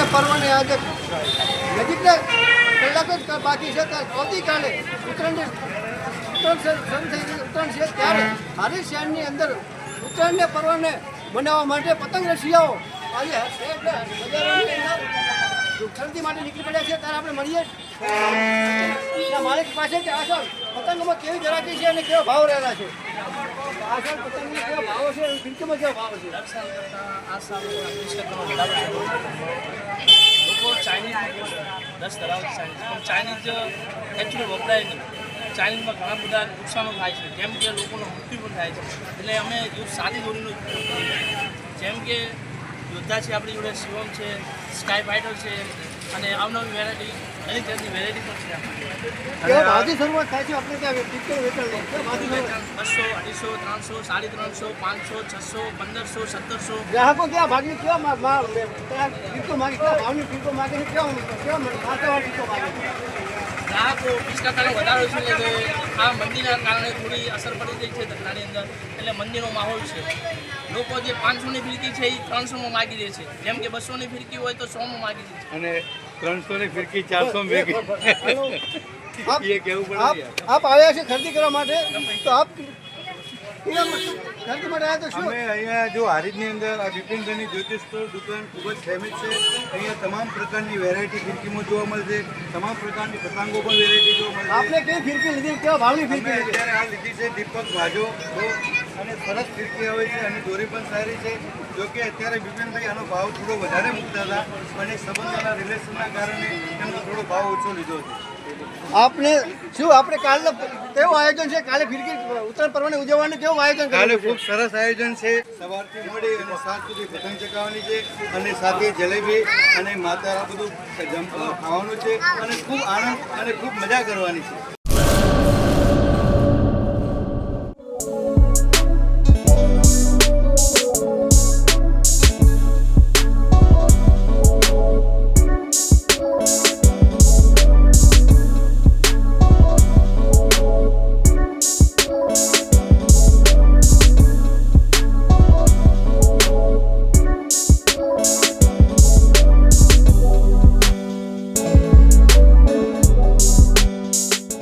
ઉત્તરાયણને પર્વને આજે નજીકના કલાક જ બાકી છે ત્યારે આવતીકાલે ઉત્તરાયણની ઉત્તરાયણ થઈ ઉત્તરાયણ છે, ત્યારે હારી શહેરની અંદર ઉત્તરાયણને પર્વને મનાવવા માટે પતંગ રસિયાઓ આજે બજારોની ખરીદી માટે નીકળી પડ્યા છે. ત્યારે આપણે મળીએ. માલિક પાસે કે આસર પતંગમાં કેવી જરાકી છે અને કેવો ભાવ રહેલા છે? આસર પતંગના કેવા છે ફિરકીમાં કેવા. લોકો ચાઇનીઝ દસ ધરાવે છે ચાઇનીઝ. એકચ્યુઅલી વપરાય નહીં. ચાઇનીઝમાં ઘણા બધા નુકસાનો થાય છે. જેમ કે લોકોનો મૃત્યુ પણ થાય છે. એટલે અમે યુદ્ધ સાદી દોરીનો જેમ કે યોદ્ધા છે, આપણી જોડે શિવમ છે, સ્કાય ફાઇટર છે અને અવનવી વેરાયટી ઘણી જાતની વેરાયટી પણ છે. શરૂઆત થાય છે? આપણે ત્યાં બસો અઢીસો ત્રણસો સાડી ત્રણસો પાંચસો છસો પંદરસો સત્તરસો. ગ્રાહકો ક્યાં ભાગની કેવા ફિરકો માગે કેવા ભાવની ફિરકો માગે કેવા કેવા ગ્રાહકો ટકાનો વધારો છે. આ મંદિરના કારણે થોડી અસર પડી ગઈ છે ધંધાની અંદર. એટલે મંદિરનો માહોલ છે. લોકો જે પાંચસોની ફિરકી છે એ ત્રણસોમાં માગી દે છે. જેમ કે બસોની ફિરકી હોય તો સોમાં માગી દે છે. અને ત્રણસોની ફિરકી ચારસો મેગી. આપ એ કેવું આપ પડે? આપ આવ્યા છે ખરીદી કરવા માટે? તો આપ અમે અહીંયા જો હારીજની અંદર આ બિપિનભાઈની જ્યોતિષ સ્ટોર દુકાન ખૂબ જ ફેમસ છે. અહીંયા તમામ પ્રકારની વેરાયટી ફિરકીમાં જોવા મળશે. તમામ પ્રકારની પતંગો પણ વેરાયટી જોવા મળશે. આપને કેવી ફિરકી લીધી? કેવા ભાવની ફિરકી અત્યારે આ લીધી છે દીપક ભાજો અને સરસ ફિરકી આવે છે અને દોરી પણ સારી છે. જોકે અત્યારે બિપિનભાઈ આનો ભાવ થોડો વધારે મૂકતા હતા અને સંબંધના રિલેશનના કારણે એમનો થોડો ભાવ ઓછો લીધો છે આપને શું આપણે કાલનો કેવું આયોજન છે? કાલે ફિરકી ઉત્તરાયણ પર્વને ઉજવવાનું કેવું આયોજન કાલે ખૂબ સરસ આયોજન છે. સવારથી મળી અને સાત સુધી પતંગ ચકાવવાની છે અને સાથે જલેબી અને માતા બધું ખાવાનું છે અને ખૂબ આનંદ અને ખૂબ મજા કરવાની છે.